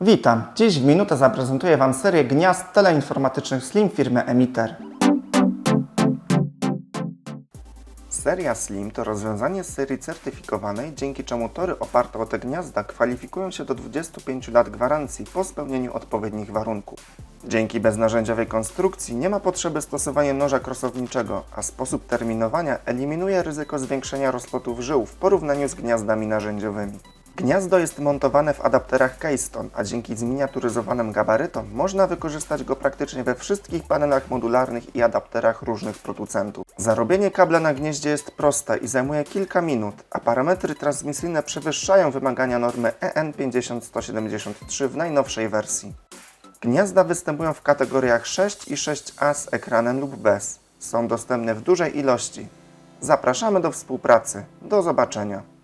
Witam. Dziś w minutę zaprezentuję Wam serię gniazd teleinformatycznych Slim firmy Emiter. Seria Slim to rozwiązanie z serii certyfikowanej, dzięki czemu tory oparte o te gniazda kwalifikują się do 25 lat gwarancji po spełnieniu odpowiednich warunków. Dzięki beznarzędziowej konstrukcji nie ma potrzeby stosowania noża krosowniczego, a sposób terminowania eliminuje ryzyko zwiększenia rozlotów żył w porównaniu z gniazdami narzędziowymi. Gniazdo jest montowane w adapterach Keystone, a dzięki zminiaturyzowanym gabarytom można wykorzystać go praktycznie we wszystkich panelach modularnych i adapterach różnych producentów. Zarobienie kabla na gnieździe jest proste i zajmuje kilka minut, a parametry transmisyjne przewyższają wymagania normy E EN 50173 w najnowszej wersji. Gniazda występują w kategoriach 6 i 6A z ekranem lub bez. Są dostępne w dużej ilości. Zapraszamy do współpracy. Do zobaczenia.